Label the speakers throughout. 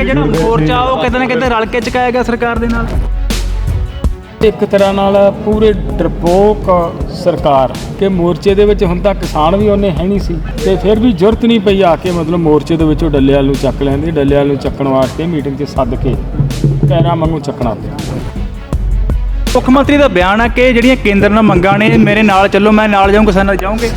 Speaker 1: ਕਿ ਜਿਹੜਾ ਮੋਰਚਾ ਉਹ ਕਿਤੇ ਨਾ ਕਿਤੇ ਰਲ ਕੇ ਚੁਕਾਇਆ ਗਿਆ ਸਰਕਾਰ ਦੇ ਨਾਲ?
Speaker 2: ਇੱਕ ਤਰ੍ਹਾਂ ਨਾਲ ਪੂਰੇ ਡਰਪੋਕ ਸਰਕਾਰ ਕਿ ਮੋਰਚੇ ਦੇ ਵਿੱਚ ਹੁਣ ਤਾਂ ਕਿਸਾਨ ਵੀ ਉਹਨੇ ਹੈ ਨਹੀਂ ਸੀ ਤੇ ਫਿਰ ਵੀ ਜ਼ਰੂਰਤ ਨਹੀਂ ਪਈ ਆ ਕੇ ਮਤਲਬ ਮੋਰਚੇ ਦੇ ਵਿੱਚੋਂ ਡੱਲੇਵਾਲ ਨੂੰ ਚੱਕ ਲੈਂਦੇ ਡੱਲੇਵਾਲ ਨੂੰ ਚੱਕਣ ਵਾਸਤੇ ਮੀਟਿੰਗ 'ਚ ਸੱਦ ਕੇ ਪੈਰਾਂ ਵਾਂਗੂ ਚੱਕਣਾ
Speaker 1: ਮੁੱਖ ਮੰਤਰੀ ਦਾ ਬਿਆਨ ਹੈ ਕਿ ਜਿਹੜੀਆਂ ਕੇਂਦਰ ਨਾਲ ਮੰਗਾਂ ਨੇ ਮੇਰੇ ਨਾਲ ਚੱਲੋ ਮੈਂ ਨਾਲ ਜਾਊਂ ਕਿਸਾਨਾਂ ਨਾਲ ਜਾਊਂਗੇ?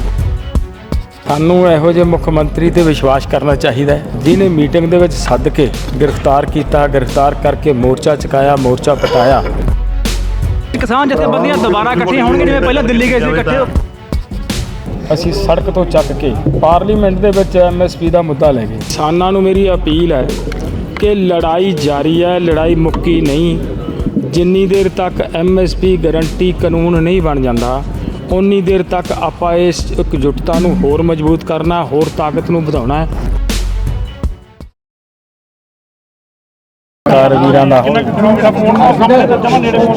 Speaker 2: ਸਾਨੂੰ ਇਹੋ ਜਿਹੇ ਮੁੱਖ ਮੰਤਰੀ ਤੇ ਵਿਸ਼ਵਾਸ ਕਰਨਾ ਚਾਹੀਦਾ ਹੈ ਜਿਨੇ ਮੀਟਿੰਗ ਦੇ ਵਿੱਚ ਸੱਦ ਕੇ ਗ੍ਰਿਫਤਾਰ ਕੀਤਾ ਗ੍ਰਿਫਤਾਰ ਕਰਕੇ ਮੋਰਚਾ ਚੁਕਾਇਆ ਮੋਰਚਾ ਪਟਾਇਆ।
Speaker 1: ਕਿਸਾਨ ਜਥੇਬੰਦੀਆਂ ਦੁਬਾਰਾ ਇਕੱਠੀਆਂ ਹੋਣਗੀਆਂ ਜਿਵੇਂ ਪਹਿਲਾਂ ਦਿੱਲੀ ਗਏ ਸੀ ਇਕੱਠੇ
Speaker 2: ਅਸੀਂ ਸੜਕ ਤੋਂ ਚੱਕ ਕੇ ਪਾਰਲੀਮੈਂਟ ਦੇ ਵਿੱਚ ਐਮਐਸਪੀ ਦਾ ਮੁੱਦਾ ਲੈ ਗਏ। ਕਿਸਾਨਾਂ ਨੂੰ ਮੇਰੀ ਅਪੀਲ ਹੈ ਕਿ ਲੜਾਈ ਜਾਰੀ ਹੈ ਲੜਾਈ ਮੁੱਕੀ ਨਹੀਂ। ਜਿੰਨੀ ਦੇਰ ਤੱਕ ਐਮਐਸਪੀ ਗਾਰੰਟੀ ਕਾਨੂੰਨ ਨਹੀਂ ਬਣ ਜਾਂਦਾ ਉਨੀ ਦੇਰ ਤੱਕ ਆਪਾਂ ਇਸ ਇਕਜੁੱਟਤਾ ਨੂੰ ਹੋਰ ਮਜ਼ਬੂਤ ਕਰਨਾ ਹੈ, ਹੋਰ ਤਾਕਤ ਨੂੰ ਵਧਾਉਣਾ ਹੈ। ਕਾਰ ਵੀਰਾਂ ਦਾ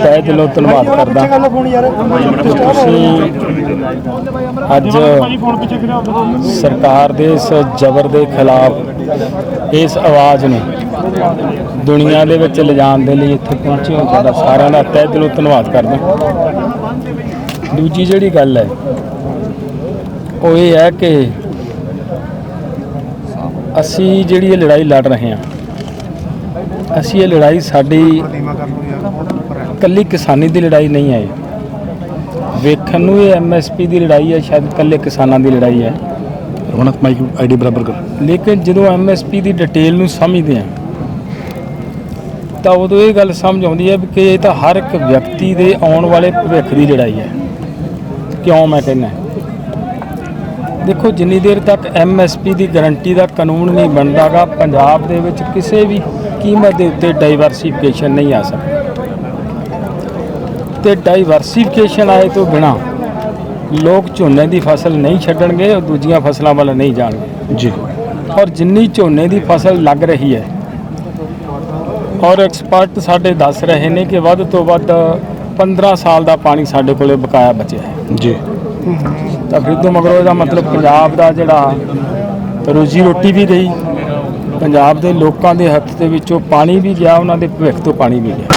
Speaker 2: ਤਹਿ ਦਿਲੋਂ ਧੰਨਵਾਦ ਕਰਦਾ। ਤੁਸੀਂ ਅੱਜ ਸਰਕਾਰ ਦੇ ਇਸ ਜ਼ਬਰ ਦੇ ਖਿਲਾਫ ਇਸ ਆਵਾਜ਼ ਨੂੰ ਦੁਨੀਆ ਦੇ ਵਿੱਚ ਲਿਜਾਣ ਦੇ ਲਈ ਇੱਥੇ ਪਹੁੰਚੇ ਹੋ ਤੁਹਾਡਾ ਸਾਰਿਆਂ ਦਾ ਤਹਿ ਦਿਲੋਂ ਧੰਨਵਾਦ ਕਰਦਾ। ਦੂਜੀ ਜਿਹੜੀ ਗੱਲ ਹੈ ਉਹ ਇਹ ਹੈ ਕਿ ਅਸੀਂ ਜਿਹੜੀ ਇਹ ਲੜਾਈ ਲੜ ਰਹੇ ਹਾਂ ਅਸੀਂ ਇਹ ਲੜਾਈ ਸਾਡੀ ਕੱਲੀ ਕਿਸਾਨੀ ਦੀ ਲੜਾਈ ਨਹੀਂ ਹੈ। ਵੇਖਣ ਨੂੰ ਇਹ ਐਮਐਸਪੀ ਦੀ ਲੜਾਈ ਹੈ ਸ਼ਾਇਦ ਕੱਲੇ ਕਿਸਾਨਾਂ ਦੀ ਲੜਾਈ ਹੈ।
Speaker 3: ਰਮਨਤ ਮਾਈਕ ਆਈਡੀ ਬਰਾਬਰ ਕਰ।
Speaker 2: ਲੇਕਿਨ ਜਦੋਂ ਐਮਐਸਪੀ ਦੀ ਡਿਟੇਲ ਨੂੰ ਸਮਝਦੇ ਹਾਂ ਤਾਂ ਉਦੋਂ ਇਹ ਗੱਲ ਸਮਝ ਆਉਂਦੀ ਹੈ ਕਿ ਇਹ ਤਾਂ ਹਰ ਇੱਕ ਵਿਅਕਤੀ ਦੇ ਆਉਣ ਵਾਲੇ ਭਵਿੱਖ ਦੀ ਲੜਾਈ ਹੈ। ਕਿਉਂ ਮੈਂ ਕਹਿੰਦਾ? ਦੇਖੋ ਜਿੰਨੀ ਦੇਰ ਤੱਕ ਐਮਐਸਪੀ ਦੀ ਗਾਰੰਟੀ ਦਾ ਕਾਨੂੰਨ ਨਹੀਂ ਬਣਦਾਗਾ ਪੰਜਾਬ ਦੇ ਵਿੱਚ ਕਿਸੇ ਵੀ ਕੀਮਤ ਦੇ ਉੱਤੇ ਡਾਈਵਰਸੀਫਿਕੇਸ਼ਨ ਨਹੀਂ ਆ ਸਕਦੀ। ਤੇ ਡਾਈਵਰਸੀਫਿਕੇਸ਼ਨ ਆਏ ਤੋਂ ਬਿਨਾ ਲੋਕ ਝੋਨੇ ਦੀ ਫਸਲ ਨਹੀਂ ਛੱਡਣਗੇ ਉਹ ਦੂਜੀਆਂ ਫਸਲਾਂ ਵੱਲ ਨਹੀਂ ਜਾਣਗੇ।
Speaker 3: ਜੀ।
Speaker 2: ਔਰ ਜਿੰਨੀ ਝੋਨੇ ਦੀ ਫਸਲ ਲੱਗ ਰਹੀ ਹੈ ਔਰ ਐਕਸਪਰਟ ਸਾਡੇ ਦੱਸ ਰਹੇ ਨੇ ਕਿ ਵੱਧ ਤੋਂ ਵੱਧ 15 ਸਾਲ ਦਾ ਪਾਣੀ ਸਾਡੇ ਕੋਲੇ ਬਕਾਇਆ ਬਚਿਆ ਹੈ।
Speaker 3: ਜੀ।
Speaker 2: ਤਾਂ ਫਿਰ ਤੋਂ ਮਗਰੋਂ ਇਹਦਾ ਮਤਲਬ ਪੰਜਾਬ ਦਾ ਜਿਹੜਾ ਰੋਜੀ ਰੋਟੀ ਵੀ ਗਈ ਪੰਜਾਬ ਦੇ ਲੋਕਾਂ ਦੇ ਹੱਥ ਦੇ ਵਿੱਚੋਂ ਪਾਣੀ ਵੀ ਗਿਆ ਉਹਨਾਂ ਦੇ ਭਵਿੱਖ ਤੋਂ ਪਾਣੀ ਵੀ ਗਿਆ।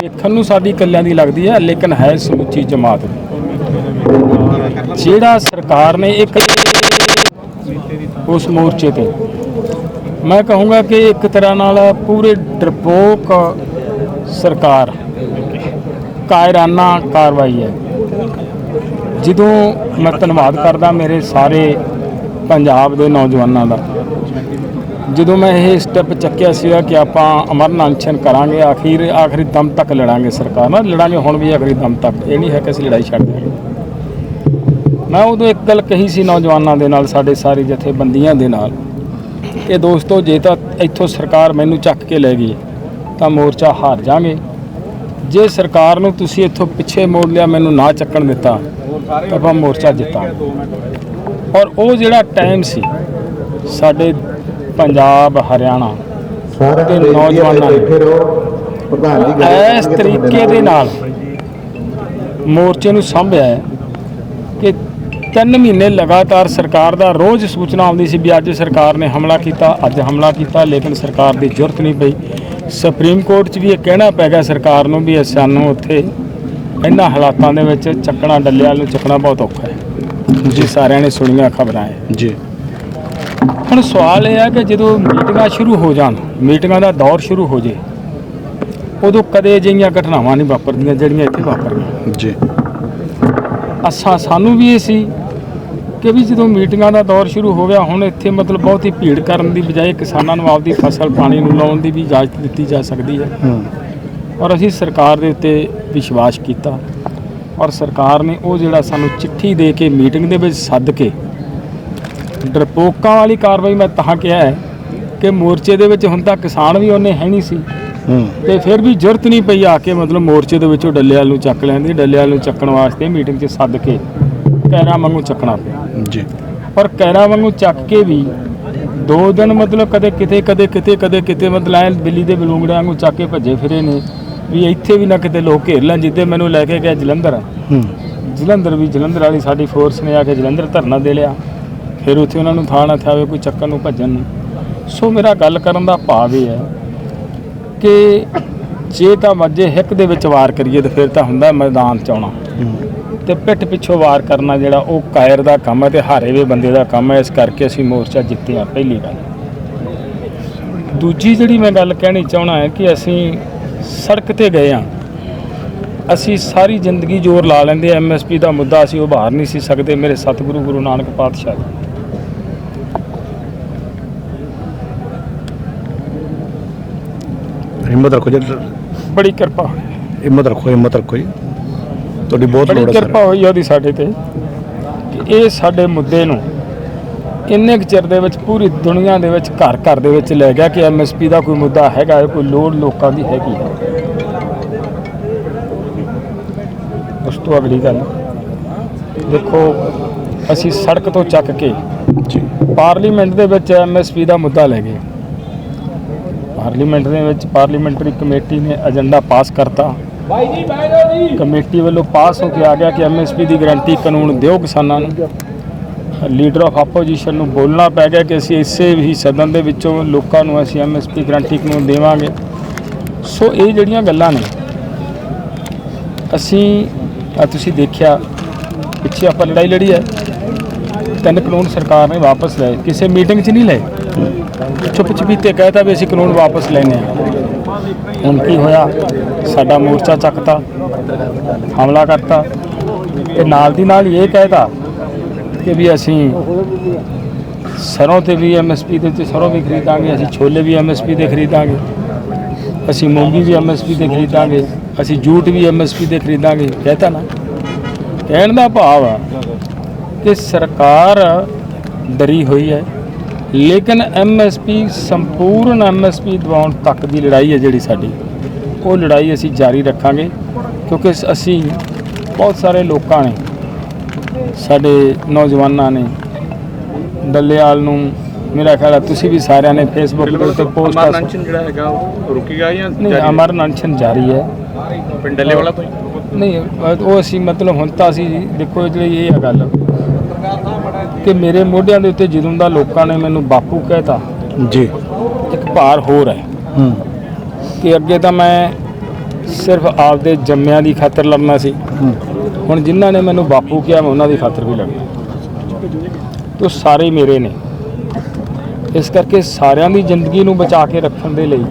Speaker 2: ਦੇਖਣ ਨੂੰ ਸਾਡੀ ਇਕੱਲਿਆਂ ਦੀ ਲੱਗਦੀ ਹੈ ਲੇਕਿਨ ਹੈ ਸਮੁੱਚੀ ਜਮਾਤ ਜਿਹੜਾ ਸਰਕਾਰ ਨੇ ਇੱਕ ਉਸ ਮੋਰਚੇ ਤੇ ਮੈਂ ਕਹੂੰਗਾ ਕਿ ਇੱਕ ਤਰ੍ਹਾਂ ਨਾਲ ਪੂਰੇ ਡਰਪੋਕ ਸਰਕਾਰ ਕਾਇਰਾਨਾ ਕਾਰਵਾਈ ਹੈ। ਜਦੋਂ ਮੈਂ ਧੰਨਵਾਦ ਕਰਦਾ ਮੇਰੇ ਸਾਰੇ ਪੰਜਾਬ ਦੇ ਨੌਜਵਾਨਾਂ ਦਾ, ਜਦੋਂ ਮੈਂ ਇਹ ਸਟੈਪ ਚੱਕਿਆ ਸੀਗਾ ਕਿ ਆਪਾਂ ਅਮਰਨ ਅਨਸ਼ਨ ਕਰਾਂਗੇ, ਆਖਿਰ, ਆਖਰੀ ਦਮ ਤੱਕ ਲੜਾਂਗੇ ਸਰਕਾਰ ਨਾਲ। ਲੜਾਂਗੇ, ਹੁਣ ਵੀ ਆਖਰੀ ਦਮ ਤੱਕ। ਇਹ ਨਹੀਂ ਹੈ ਕਿ ਅਸੀਂ ਲੜਾਈ ਛੱਡ ਦੇਣੀ। ਮੈਂ ਉਦੋਂ ਇੱਕ ਗੱਲ ਕਹੀ ਸੀ ਨੌਜਵਾਨਾਂ ਦੇ ਨਾਲ, ਸਾਡੇ ਸਾਰੇ ਜਥੇਬੰਦੀਆਂ ਦੇ ਨਾਲ, ਕਿ ਦੋਸਤੋ, ਜੇ ਤਾਂ ਇੱਥੋਂ ਸਰਕਾਰ ਮੈਨੂੰ ਚੱਕ ਕੇ ਲੈ ਗਈ, ਤਾਂ ਮੋਰਚਾ ਹਾਰ ਜਾਾਂਗੇ ਜੇ ਸਰਕਾਰ ਨੂੰ ਤੁਸੀਂ ਇੱਥੋਂ ਪਿੱਛੇ ਮੋੜ ਲਿਆ ਮੈਨੂੰ ਨਾ ਚੱਕਣ ਦਿੱਤਾ ਤਾਂ ਆਪਾਂ ਮੋਰਚਾ ਜਿੱਤਾਂਗੇ ਔਰ ਉਹ ਜਿਹੜਾ ਟਾਈਮ ਸੀ ਸਾਡੇ ਪੰਜਾਬ ਹਰਿਆਣਾ ਦੇ ਨੌਜਵਾਨਾਂ ਨੇ ਇਸ ਤਰੀਕੇ ਦੇ ਨਾਲ ਮੋਰਚੇ ਨੂੰ ਸੰਭਿਆ ਹੈ ਕਿ ਤਿੰਨ ਮਹੀਨੇ ਲਗਾਤਾਰ ਸਰਕਾਰ ਦਾ ਰੋਜ਼ ਸੂਚਨਾ ਆਉਂਦੀ ਸੀ ਵੀ ਅੱਜ ਸਰਕਾਰ ਨੇ ਹਮਲਾ ਕੀਤਾ ਅੱਜ ਹਮਲਾ ਕੀਤਾ ਲੇਕਿਨ ਸਰਕਾਰ ਦੀ ਜ਼ਰੂਰਤ ਨਹੀਂ ਪਈ। ਸੁਪਰੀਮ ਕੋਰਟ 'ਚ ਵੀ ਇਹ ਕਹਿਣਾ ਪੈ ਗਿਆ ਸਰਕਾਰ ਨੂੰ ਵੀ ਸਾਨੂੰ ਉੱਥੇ ਇਹਨਾਂ ਹਾਲਾਤਾਂ ਦੇ ਵਿੱਚ ਚੱਕਣਾ ਡੱਲਿਆਂ ਨੂੰ ਚੱਕਣਾ ਬਹੁਤ ਔਖਾ ਹੈ। ਜੀ। ਸਾਰਿਆਂ ਨੇ ਸੁਣੀਆਂ ਖਬਰਾਂ ਹੈ
Speaker 3: ਜੀ।
Speaker 2: ਹੁਣ ਸਵਾਲ ਇਹ ਹੈ ਕਿ ਜਦੋਂ ਮੀਟਿੰਗਾਂ ਸ਼ੁਰੂ ਹੋ ਜਾਣ ਮੀਟਿੰਗਾਂ ਦਾ ਦੌਰ ਸ਼ੁਰੂ ਹੋ ਜੇ ਉਦੋਂ ਕਦੇ ਅਜਿਹੀਆਂ ਘਟਨਾਵਾਂ ਨਹੀਂ ਵਾਪਰਦੀਆਂ ਜਿਹੜੀਆਂ ਇੱਥੇ ਵਾਪਰੀਆਂ
Speaker 3: ਜੀ।
Speaker 2: ਅਸਾਂ ਸਾਨੂੰ ਵੀ ਇਹ ਸੀ ਕਿ ਵੀ ਜਦੋਂ ਮੀਟਿੰਗਾਂ ਦਾ ਦੌਰ ਸ਼ੁਰੂ ਹੋ ਗਿਆ ਹੁਣ ਇੱਥੇ ਮਤਲਬ ਬਹੁਤੀ ਭੀੜ ਕਰਨ ਦੀ ਬਜਾਏ ਕਿਸਾਨਾਂ ਨੂੰ ਆਪਦੀ ਫਸਲ ਪਾਣੀ ਨੂੰ ਲਾਉਣ ਦੀ ਵੀ ਇਜਾਜ਼ਤ ਦਿੱਤੀ ਜਾ ਸਕਦੀ ਹੈ।
Speaker 3: ਹੂੰ।
Speaker 2: ਔਰ ਅਸੀਂ ਸਰਕਾਰ ਦੇ ਉੱਤੇ ਵਿਸ਼ਵਾਸ ਕੀਤਾ ਔਰ ਸਰਕਾਰ ਨੇ ਉਹ ਜਿਹੜਾ ਸਾਨੂੰ ਚਿੱਠੀ ਦੇ ਕੇ ਮੀਟਿੰਗ ਦੇ ਵਿੱਚ ਸੱਦ ਕੇ ਡਰਪੋਕਾਂ ਵਾਲੀ ਕਾਰਵਾਈ ਮੈਂ ਤਾਂ ਕਿਹਾ ਹੈ ਕਿ ਮੋਰਚੇ ਦੇ ਵਿੱਚ ਹੁਣ ਤਾਂ ਕਿਸਾਨ ਵੀ ਉਹਨੇ ਹੈ ਨਹੀਂ ਸੀ।
Speaker 3: ਹੂੰ।
Speaker 2: ਤੇ ਫਿਰ ਵੀ ਜ਼ਰੂਰਤ ਨਹੀਂ ਪਈ ਆ ਕੇ ਮਤਲਬ ਮੋਰਚੇ ਦੇ ਵਿੱਚੋਂ ਡੱਲੇਵਾਲ ਨੂੰ ਚੱਕ ਲੈਂਦੇ ਡੱਲੇਵਾਲ ਨੂੰ ਚੱਕਣ ਵਾਸਤੇ ਮੀਟਿੰਗ 'ਚ ਸੱਦ ਕੇ ਕੈਰਾਂ ਵਾਂਗੂ ਚੱਕਣਾ ਪਿਆ।
Speaker 3: ਜੀ
Speaker 2: ਪਰ ਕੈਰਾਂ ਵਾਂਗੂ ਚੱਕ ਕੇ ਵੀ ਦੋ ਦਿਨ ਮਤਲਬ ਕਦੇ ਕਿਤੇ ਕਦੇ ਕਿਤੇ ਕਦੇ ਕਿਤੇ ਮਤਲਬ ਐ ਬਿੱਲੀ ਦੇ ਬਲੂੰਗੜਿਆਂ ਵਾਂਗੂ ਚੱਕ ਕੇ ਭੱਜੇ ਫਿਰੇ ਨੇ ਵੀ ਇੱਥੇ ਵੀ ਨਾ ਕਿਤੇ ਲੋਕ ਘੇਰ ਲੈਣ ਜਿੱਦੇ ਮੈਨੂੰ ਲੈ ਕੇ ਗਿਆ ਜਲੰਧਰ।
Speaker 3: ਹੂੰ।
Speaker 2: ਜਲੰਧਰ ਵੀ ਜਲੰਧਰ ਵਾਲੀ ਸਾਡੀ ਫੋਰਸ ਨੇ ਆ ਕੇ ਜਲੰਧਰ ਧਰਨਾ ਦੇ ਲਿਆ। ਫਿਰ ਉੱਥੇ ਉਹਨਾਂ ਨੂੰ ਥਾਂ ਨਾ ਥਾਵੇ ਕੋਈ ਚੱਕਰ ਨੂੰ ਭੱਜਣ ਨੂੰ। ਸੋ ਮੇਰਾ ਗੱਲ ਕਰਨ ਦਾ ਭਾਵ ਇਹ ਹੈ ਕਿ ਜੇ ਤਾਂ ਵੱਜੇ ਹਿੱਕ ਦੇ ਵਿੱਚ ਵਾਰ ਕਰੀਏ ਤਾਂ ਫਿਰ ਤਾਂ ਹੁੰਦਾ ਮੈਦਾਨ ਚ ਆਉਣਾ। ਤੇ ਪਿੱਠ ਪਿੱਛੋਂ ਵਾਰ ਕਰਨਾ ਜਿਹੜਾ ਉਹ ਕਾਇਰ ਦਾ ਕੰਮ ਹੈ ਤੇ ਹਾਰੇ ਵੇ ਬੰਦੇ ਦਾ ਕੰਮ ਹੈ ਇਸ ਕਰਕੇ ਅਸੀਂ ਮੋਰਚਾ ਜਿੱਤੇ ਆ ਪਹਿਲੀ ਗੱਲ ਦੂਜੀ ਜਿਹੜੀ ਮੈਂ ਗੱਲ ਕਹਿਣੀ ਚਾਹਣਾ ਹੈ ਕਿ ਅਸੀਂ ਸੜਕ ਤੇ ਗਏ ਆ ਅਸੀਂ ਸਾਰੀ ਜ਼ਿੰਦਗੀ ਜ਼ੋਰ ਲਾ ਲੈਂਦੇ ਐਮਐਸਪੀ ਦਾ ਮੁੱਦਾ ਅਸੀਂ ਉਭਾਰ ਨਹੀਂ ਸੀ ਸਕਦੇ ਮੇਰੇ ਸਤਿਗੁਰੂ ਗੁਰੂ ਨਾਨਕ ਪਾਤਸ਼ਾਹ
Speaker 3: ਹਿੰਮਤ ਰੱਖੋ ਜੀ।
Speaker 2: ਬੜੀ ਕਿਰਪਾ ਹੋਈ।
Speaker 3: ਹਿੰਮਤ ਰੱਖੋ ਹਿੰਮਤ ਰੱਖੋ ਜੀ। ਤੁਹਾਡੀ ਬਹੁਤ
Speaker 2: ਬੜੀ
Speaker 3: ਲੋੜ ਹੈ
Speaker 2: ਕਿਰਪਾ ਹੋਈ ਉਹਦੀ ਸਾਡੇ ਤੇ ਕਿ ਇਹ ਸਾਡੇ ਮੁੱਦੇ ਨੂੰ ਇੰਨੇ ਕੁ ਚਿਰ ਦੇ ਵਿੱਚ ਪੂਰੀ ਦੁਨੀਆ ਦੇ ਵਿੱਚ ਘਰ ਘਰ ਦੇ ਵਿੱਚ ਲੈ ਗਿਆ ਕਿ ਐਮਐਸਪੀ ਦਾ ਕੋਈ ਮੁੱਦਾ ਹੈਗਾ ਹੈ, ਕੋਈ ਲੋੜ ਲੋਕਾਂ ਦੀ ਹੈਗੀ ਹੈ। ਉਸ ਤੋਂ ਅਗਲੀ ਗੱਲ ਦੇਖੋ ਅਸੀਂ ਸੜਕ ਤੋਂ ਚੱਕ ਕੇ
Speaker 3: ਜੀ।
Speaker 2: ਪਾਰਲੀਮੈਂਟ ਦੇ ਵਿੱਚ ਐਮਐਸਪੀ ਦਾ ਮੁੱਦਾ ਲੈ ਗਏ। ਪਾਰਲੀਮੈਂਟ ਦੇ ਵਿੱਚ ਪਾਰਲੀਮੈਂਟਰੀ ਕਮੇਟੀ ਨੇ ਏਜੰਡਾ ਪਾਸ ਕਰਤਾ। ਕਮੇਟੀ ਵੱਲੋਂ ਪਾਸ ਹੋ ਕੇ ਆ ਗਿਆ ਕਿ ਐਮਐਸਪੀ ਦੀ ਗਾਰੰਟੀ ਕਾਨੂੰਨ ਦਿਓ ਕਿਸਾਨਾਂ ਨੂੰ। ਲੀਡਰ ਆਫ ਆਪੋਜੀਸ਼ਨ ਨੂੰ ਬੋਲਣਾ ਪੈ ਗਿਆ ਕਿ ਅਸੀਂ ਇਸੇ ਹੀ ਸਦਨ ਦੇ ਵਿੱਚੋਂ ਲੋਕਾਂ ਨੂੰ ਅਸੀਂ ਐਮਐਸਪੀ ਗਾਰੰਟੀ ਕਾਨੂੰਨ ਦੇਵਾਂਗੇ। ਸੋ ਇਹ ਜਿਹੜੀਆਂ ਗੱਲਾਂ ਨੇ ਅਸੀਂ ਆ ਤੁਸੀਂ ਦੇਖਿਆ ਪਿੱਛੇ ਆਪਾਂ ਲੜਾਈ ਲੜੀ ਹੈ। ਤਿੰਨ ਕਾਨੂੰਨ ਸਰਕਾਰ ਨੇ ਵਾਪਸ ਲਏ। ਕਿਸੇ ਮੀਟਿੰਗ 'ਚ ਨਹੀਂ ਲਏ। ਚੁੱਪ ਚਪੀਤੇ ਕਹਿਤਾ ਵੀ ਅਸੀਂ ਕਾਨੂੰਨ ਵਾਪਸ ਲੈਣੇ ਆ ਹੁਣ ਕੀ ਹੋਇਆ? ਸਾਡਾ ਮੋਰਚਾ ਚੱਕਤਾ, ਹਮਲਾ ਕਰਤਾ। ਤੇ ਨਾਲ ਦੀ ਨਾਲ ਇਹ ਕਹਿਤਾ ਕਿ ਵੀ ਅਸੀਂ ਸਰੋਂ ਤੇ ਵੀ ਐਮਐਸਪੀ ਦੇ ਉੱਤੇ ਸਰੋਂ ਵੀ ਖਰੀਦਾਂਗੇ, ਅਸੀਂ ਛੋਲੇ ਵੀ ਐਮਐਸਪੀ ਦੇ ਖਰੀਦਾਂਗੇ, ਅਸੀਂ ਮੂੰਗੀ ਵੀ ਐਮਐਸਪੀ ਤੇ ਖਰੀਦਾਂਗੇ, ਅਸੀਂ ਜੂਟ ਵੀ ਐਮਐਸਪੀ ਤੇ ਖਰੀਦਾਂਗੇ। ਕਹਿਤਾ ਨਾ। ਕਹਿਣ ਦਾ ਭਾਵ ਆ ਕਿ ਸਰਕਾਰ ਡਰੀ ਹੋਈ ਹੈ। ਲੇਕਿਨ ਐਮਐਸਪੀ ਸੰਪੂਰਨ ਐਮਐਸਪੀ ਦਿਵਾਉਣ ਤੱਕ ਦੀ ਲੜਾਈ ਹੈ ਜਿਹੜੀ ਸਾਡੀ। ਉਹ ਲੜਾਈ ਅਸੀਂ ਜਾਰੀ ਰੱਖਾਂਗੇ ਕਿਉਂਕਿ ਅਸੀਂ ਬਹੁਤ ਸਾਰੇ ਲੋਕਾਂ ਨੇ ਸਾਡੇ ਨੌਜਵਾਨਾਂ ਨੇ ਡੱਲੇਵਾਲ ਨੂੰ ਮੇਰਾ ਖਿਆਲ ਹੈ ਤੁਸੀਂ ਵੀ ਸਾਰਿਆਂ ਨੇ ਫੇਸਬੁੱਕ ਦੇ ਉੱਤੇ ਪੋਸਟ
Speaker 4: ਜਿਹੜਾ ਹੈਗਾ ਉਹ ਰੁਕੇਗਾ ਜਾਂ
Speaker 2: ਨਹੀਂ ਅਮਰ ਅਨਸ਼ਨ ਜਾਰੀ ਹੈ।
Speaker 4: ਪਿੰਡ ਵਾਲਾ ਤੋਂ
Speaker 2: ਨਹੀਂ ਉਹ ਅਸੀਂ ਮਤਲਬ ਹੁਣ ਤਾਂ ਅਸੀਂ ਦੇਖੋ ਜਿਹੜੀ ਇਹ ਆ ਗੱਲ। ਕਿ ਮੇਰੇ ਮੋਢਿਆਂ ਦੇ ਉੱਤੇ ਜਦੋਂ ਦਾ ਲੋਕਾਂ ਨੇ ਮੈਨੂੰ ਬਾਪੂ ਕਹਿਤਾ
Speaker 3: ਜੀ।
Speaker 2: ਇੱਕ ਭਾਰ ਹੋਰ ਹੈ।
Speaker 3: ਹੂੰ।
Speaker 2: ਕਿ ਅੱਗੇ ਤਾਂ ਮੈਂ ਸਿਰਫ ਆਪਦੇ ਜੰਮਿਆਂ ਦੀ ਖਾਤਰ ਲੜਨਾ ਸੀ। ਹੁਣ ਜਿਨ੍ਹਾਂ ਨੇ ਮੈਨੂੰ ਬਾਪੂ ਕਿਹਾ ਮੈਂ ਉਹਨਾਂ ਦੀ ਖਾਤਰ ਵੀ ਲੜਨਾ। ਤੋ ਸਾਰੇ ਮੇਰੇ ਨੇ। ਇਸ ਕਰਕੇ ਸਾਰਿਆਂ ਦੀ ਜ਼ਿੰਦਗੀ ਨੂੰ ਬਚਾ ਕੇ ਰੱਖਣ ਦੇ ਲਈ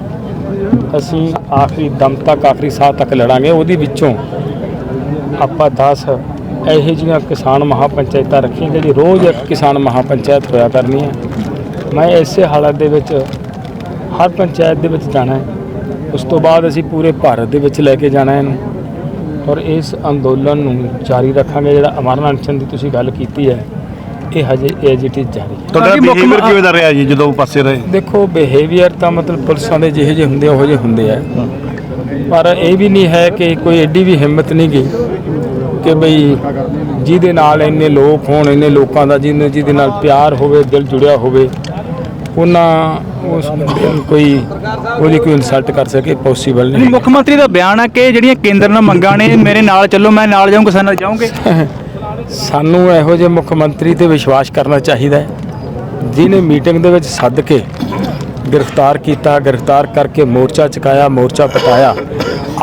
Speaker 2: ਅਸੀਂ ਆਖਰੀ ਦਮ ਤੱਕ ਆਖਰੀ ਸਾਹ ਤੱਕ ਲੜਾਂਗੇ। ਉਹਦੇ ਵਿੱਚੋਂ ਆਪਾਂ 10 ਇਹੋ ਜਿਹੀਆਂ ਕਿਸਾਨ ਮਹਾਪੰਚਾਇਤਾਂ ਰੱਖੀਆਂ ਜਿਹੜੀ ਰੋਜ਼ ਇੱਕ ਕਿਸਾਨ ਮਹਾਪੰਚਾਇਤ ਹੋਇਆ ਕਰਨੀ ਹੈ। ਮੈਂ ਇਸੇ ਹਾਲਤ ਦੇ ਵਿੱਚ ਹਰ ਪੰਚਾਇਤ ਦੇ ਵਿੱਚ ਜਾਣਾ ਹੈ। ਉਸ ਤੋਂ ਬਾਅਦ ਅਸੀਂ ਪੂਰੇ ਭਾਰਤ ਦੇ ਵਿੱਚ ਲੈ ਕੇ ਜਾਣਾ ਇਹਨੂੰ। ਔਰ ਇਸ ਅੰਦੋਲਨ ਨੂੰ ਜਾਰੀ ਰੱਖਾਂਗੇ ਜਿਹੜਾ ਅਮਰਨ ਅਨਸ਼ਨ ਦੀ ਤੁਸੀਂ ਗੱਲ ਕੀਤੀ ਹੈ ਇਹ ਹਜੇ ਐਜ ਇਟ ਇਜ਼ ਜਾਰੀ ਹੈ।
Speaker 3: ਤੁਹਾਡਾ ਬਿਹੇਵੀਅਰ ਕਿਵੇਂ ਦਾ ਰਿਹਾ ਜੀ ਜਦੋਂ ਪਾਸੇ ਰਹੇ?
Speaker 2: ਦੇਖੋ ਬਿਹੇਵੀਅਰ ਤਾਂ ਮਤਲਬ ਪੁਲਿਸਾਂ ਦੇ ਜਿਹੇ ਜਿਹੇ ਹੁੰਦੇ ਉਹੋ ਜਿਹੇ ਹੁੰਦੇ ਆ। ਪਰ ਇਹ ਵੀ ਨਹੀਂ ਹੈ ਕਿ ਕੋਈ ਐਡੀ ਵੀ ਹਿੰਮਤ ਨਹੀਂ ਗਈ। ਕਿ ਬਈ ਜਿਹਦੇ ਨਾਲ ਇੰਨੇ ਲੋਕ ਹੋਣ ਇੰਨੇ ਲੋਕਾਂ ਦਾ ਜਿਹਨੇ ਜਿਹਦੇ ਨਾਲ ਪਿਆਰ ਹੋਵੇ ਦਿਲ ਜੁੜਿਆ ਹੋਵੇ ਉਹਨਾਂ ਉਸ ਬੰਦੇ ਨੂੰ ਕੋਈ ਉਹਦੀ ਕੋਈ ਇਨਸਲਟ ਕਰ ਸਕੇ ਪੋਸੀਬਲ ਨਹੀਂ
Speaker 1: ਮੁੱਖ ਮੰਤਰੀ ਦਾ ਬਿਆਨ ਹੈ ਕਿ ਜਿਹੜੀਆਂ ਕੇਂਦਰ ਨਾਲ ਮੰਗਾਂ ਨੇ ਮੇਰੇ ਨਾਲ ਚੱਲੋ ਮੈਂ ਨਾਲ ਜਾਊਂ ਕਿਸਾਨਾਂ ਨਾਲ ਜਾਓਗੇ
Speaker 2: ਸਾਨੂੰ ਇਹੋ ਜਿਹੇ ਮੁੱਖ ਮੰਤਰੀ ਤੇ ਵਿਸ਼ਵਾਸ ਕਰਨਾ ਚਾਹੀਦਾ ਹੈ ਜਿਨੇ ਮੀਟਿੰਗ ਦੇ ਵਿੱਚ ਸੱਦ ਕੇ ਗ੍ਰਿਫਤਾਰ ਕੀਤਾ ਗ੍ਰਿਫਤਾਰ ਕਰਕੇ ਮੋਰਚਾ ਚੁਕਾਇਆ ਮੋਰਚਾ ਪਟਾਇਆ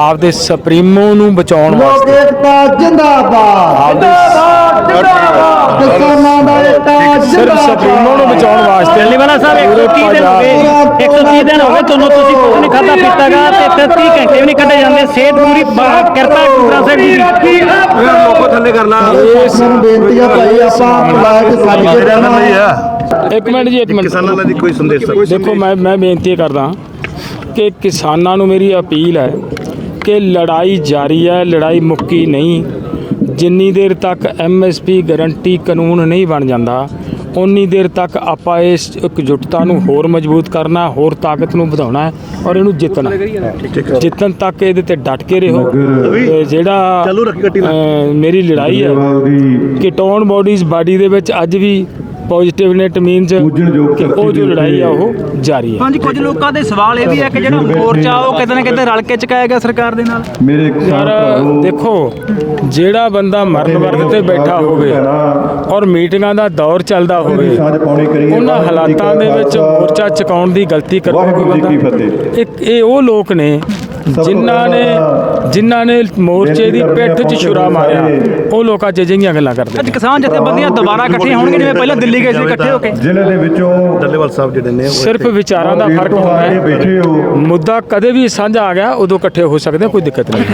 Speaker 2: ਆਪਦੇ ਸੁਪਰੀਮੋ ਨੂੰ ਬਚਾਉਣ ਵਾਸਤੇ।
Speaker 5: ਏਕਤਾ ਜਿੰਦਾਬਾਦ। ਜਿੰਦਾਬਾਦ ਕਿਸਾਨਾਂ ਦਾ ਏਕਤਾ
Speaker 2: ਸਿਰਫ ਸੁਪਰੀਮੋ ਨੂੰ ਬਚਾਉਣ ਵਾਸਤੇ।
Speaker 6: ਵਾਲਾ ਸਾਹਿਬ
Speaker 2: ਪੂਰੇ
Speaker 6: 130 ਦਿਨ ਹੋ
Speaker 2: ਪੰਜਾਬ-
Speaker 6: ਗਏ 130 ਦਿਨ ਹੋ ਗਏ। ਤੁਹਾਨੂੰ ਤੁਸੀਂ ਕੁਝ ਨਹੀਂ ਖਾਦਾ ਪੀਤਾਗਾ ਤੇ 31 ਘੰਟੇ ਵੀ ਨਹੀਂ ਕੱਢੇ ਜਾਂਦੇ। ਸਿਹਤ ਪੂਰੀ ਬ- ਕਿਰਪਾ ਗੁਰੂ ਸਾਹਿਬ ਜੀ ਦੀ।
Speaker 2: ਇਸ
Speaker 5: ਨੂੰ ਬੇਨਤੀ ਆ ਭਾਈ ਆਪਾਂ ਬੁਲਾਇਆ ਕੇ ਸੱਜ ਕੇ ਰਹਿਣਾ ਹੈ
Speaker 2: ਇੱਕ ਮਿੰਟ ਜੀ ਇੱਕ ਮਿੰਟ।
Speaker 3: ਕਿਸਾਨਾਂ ਲਈ ਕੋਈ ਸੰਦੇਸ਼ ਸਰ।
Speaker 2: ਦੇਖੋ ਮੈਂ ਮੈਂ ਬੇਨਤੀ ਕਰਦਾ ਕਿ ਕਿਸਾਨਾਂ ਨੂੰ ਮੇਰੀ ਅਪੀਲ ਹੈ ਕਿ ਲੜਾਈ ਜਾਰੀ ਹੈ ਲੜਾਈ ਮੁੱਕੀ ਨਹੀਂ। ਜਿੰਨੀ ਦੇਰ ਤੱਕ ਐਮਐਸਪੀ ਗਾਰੰਟੀ ਕਾਨੂੰਨ ਨਹੀਂ ਬਣ ਜਾਂਦਾ ਉਨੀ ਦੇਰ ਤੱਕ ਆਪਾਂ ਇਸ ਇਕਜੁੱਟਤਾ ਨੂੰ ਹੋਰ ਮਜ਼ਬੂਤ ਕਰਨਾ ਹੋਰ ਤਾਕਤ ਨੂੰ ਵਧਾਉਣਾ ਹੈ ਔਰ ਇਹਨੂੰ ਜਿੱਤਣਾ ਜਿੱਤਣ ਤੱਕ ਇਹਦੇ ਤੇ ਡਟ ਕੇ ਰਹੋ। ਤੇ ਜਿਹੜਾ ਮੇਰੀ ਲੜਾਈ ਹੈ ਕੀਟੋਨ ਬਾਡੀਜ਼ ਬਾਡੀ ਦੇ ਵਿੱਚ ਅੱਜ ਵੀ ਪੋਜ਼ਿਟਿਵ ਨੇ ਇਟ ਮੀਨਸ
Speaker 5: ਪੂਜਣਯੋਗ
Speaker 2: ਕਿ ਉਹ ਜੋ ਲੜਾਈ ਆ ਉਹ ਜਾਰੀ ਹੈ।
Speaker 1: ਹਾਂਜੀ ਕੁਝ ਲੋਕਾਂ ਦੇ ਸਵਾਲ ਇਹ ਵੀ ਹੈ ਕਿ ਜਿਹੜਾ ਮੋਰਚਾ ਉਹ ਕਿਤੇ ਨਾ ਕਿਤੇ ਰਲ ਕੇ ਚੁਕਾਇਆ ਗਿਆ ਸਰਕਾਰ ਦੇ ਨਾਲ।
Speaker 5: ਮੇਰੇ ਭਰਾਵੋ,
Speaker 2: ਦੇਖੋ ਜਿਹੜਾ ਬੰਦਾ ਮਰਨ ਵਰਗ ਤੇ ਬੈਠਾ ਹੋਵੇ ਔਰ ਮੀਟਿੰਗਾਂ ਦਾ ਦੌਰ ਚੱਲਦਾ ਹੋਵੇ ਉਹਨਾਂ ਹਾਲਾਤਾਂ ਦੇ ਵਿੱਚ ਮੋਰਚਾ ਚੁਕਾਉਣ ਦੀ ਗਲਤੀ ਕਰਦਾ। ਇੱਕ ਇਹ ਉਹ ਲੋਕ ਨੇ ਜਿਨ੍ਹਾਂ ਨੇ ਜਿਨ੍ਹਾਂ ਨੇ ਮੋਰਚੇ ਦੀ ਪਿੱਠ 'ਚ ਛੁਰਾ ਮਾਰਿਆ। ਉਹ ਲੋਕ ਅੱਜ ਅਜਿਹੀਆਂ ਗੱਲਾਂ ਕਰਦੇ
Speaker 1: ਅੱਜ ਕਿਸਾਨ ਜਥੇਬੰਦੀਆਂ ਦੁਬਾਰਾ ਇਕੱਠੀਆਂ ਹੋਣਗੀਆਂ ਜਿਵੇਂ ਪਹਿਲਾਂ ਦਿੱਲੀ ਗਏ ਸੀ ਇਕੱਠੇ ਹੋ ਕੇ।
Speaker 5: ਜ਼ਿਲ੍ਹੇ ਦੇ ਵਿੱਚੋਂ
Speaker 3: ਡੱਲੇਵਾਲ ਸਾਹਿਬ ਜਿਹੜੇ ਨੇ ਉਹ
Speaker 2: ਸਿਰਫ ਵਿਚਾਰਾਂ ਦਾ ਫ਼ਰਕ ਹੁੰਦਾ ਹੈ।
Speaker 5: ਬੈਠੇ ਹੋ
Speaker 2: ਮੁੱਦਾ ਕਦੇ ਵੀ ਸਾਂਝਾ ਆ ਗਿਆ ਉਦੋਂ ਇਕੱਠੇ ਹੋ ਸਕਦੇ ਕੋਈ ਦਿੱਕਤ ਨਹੀਂ।